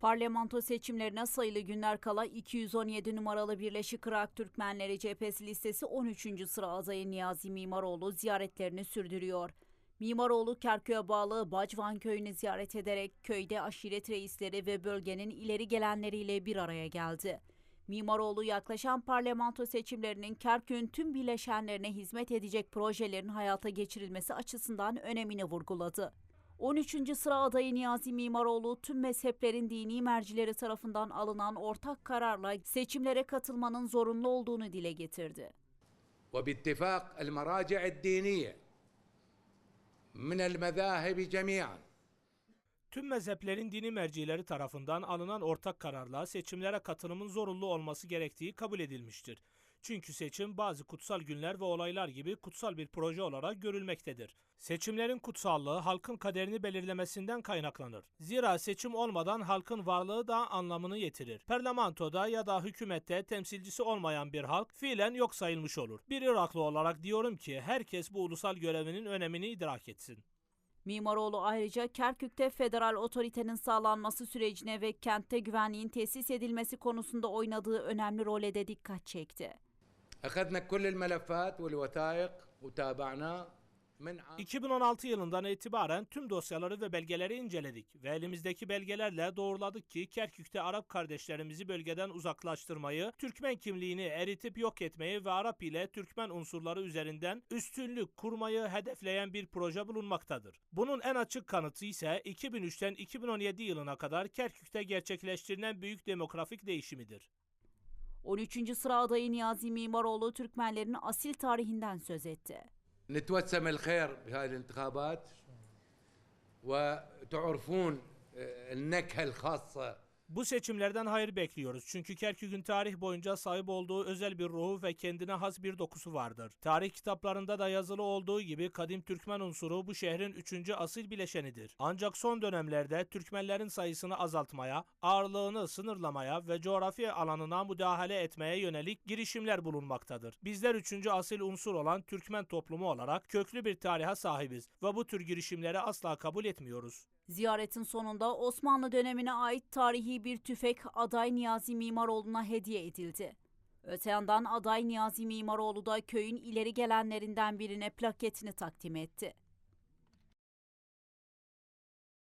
Parlamento seçimlerine sayılı günler kala 217 numaralı Birleşik Irak Türkmenleri Cephesi listesi 13. sıra adayı Niyazi Mimaroğlu ziyaretlerini sürdürüyor. Mimaroğlu Kerkük'e bağlı Bacvan köyünü ziyaret ederek köyde aşiret reisleri ve bölgenin ileri gelenleriyle bir araya geldi. Mimaroğlu yaklaşan parlamento seçimlerinin Kerkük'ün tüm bileşenlerine hizmet edecek projelerin hayata geçirilmesi açısından önemini vurguladı. 13. sıra adayı Niyazi Mimaroğlu tüm mezheplerin dini mercileri tarafından alınan ortak kararla seçimlere katılmanın zorunlu olduğunu dile getirdi. وباتفاق المراجع الدينيه من المذاهب جميعا Tüm mezheplerin dini mercileri tarafından alınan ortak kararla seçimlere katılımın zorunlu olması gerektiği kabul edilmiştir. Çünkü seçim bazı kutsal günler ve olaylar gibi kutsal bir proje olarak görülmektedir. Seçimlerin kutsallığı halkın kaderini belirlemesinden kaynaklanır. Zira seçim olmadan halkın varlığı da anlamını yitirir. Parlamentoda ya da hükümette temsilcisi olmayan bir halk fiilen yok sayılmış olur. Bir Iraklı olarak diyorum ki herkes bu ulusal görevinin önemini idrak etsin. Mimaroğlu ayrıca Kerkük'te federal otoritenin sağlanması sürecine ve kentte güvenliğin tesis edilmesi konusunda oynadığı önemli role de dikkat çekti. اخذنا كل الملفات والوثائق وتابعناه من عام 2016 yılından itibaren tüm dosyaları ve belgeleri inceledik ve elimizdeki belgelerle doğruladık ki Kerkük'te Arap kardeşlerimizi bölgeden uzaklaştırmayı, Türkmen kimliğini eritip yok etmeyi ve Arap ile Türkmen unsurları üzerinden üstünlük kurmayı hedefleyen bir proje bulunmaktadır. Bunun en açık kanıtı ise 2003'ten 2017 yılına kadar Kerkük'te gerçekleştirilen büyük demografik değişimidir. 13. sıra adayı Niyazi Mimaroğlu Türkmenlerin asil tarihinden söz etti. نتوسم الخير بهذه الانتخابات وتعرفون آه، النكهه الخاصه bu seçimlerden hayır bekliyoruz çünkü Kerkük'ün tarih boyunca sahip olduğu özel bir ruhu ve kendine has bir dokusu vardır. Tarih kitaplarında da yazılı olduğu gibi kadim Türkmen unsuru bu şehrin üçüncü asil bileşenidir. Ancak son dönemlerde Türkmenlerin sayısını azaltmaya, ağırlığını sınırlamaya ve coğrafi alanına müdahale etmeye yönelik girişimler bulunmaktadır. Bizler üçüncü asil unsur olan Türkmen toplumu olarak köklü bir tarihe sahibiz ve bu tür girişimleri asla kabul etmiyoruz. Ziyaretin sonunda Osmanlı dönemine ait tarihi bir tüfek aday Niyazi Mimaroğlu'na hediye edildi. Öte yandan aday Niyazi Mimaroğlu da köyün ileri gelenlerinden birine plaketini takdim etti.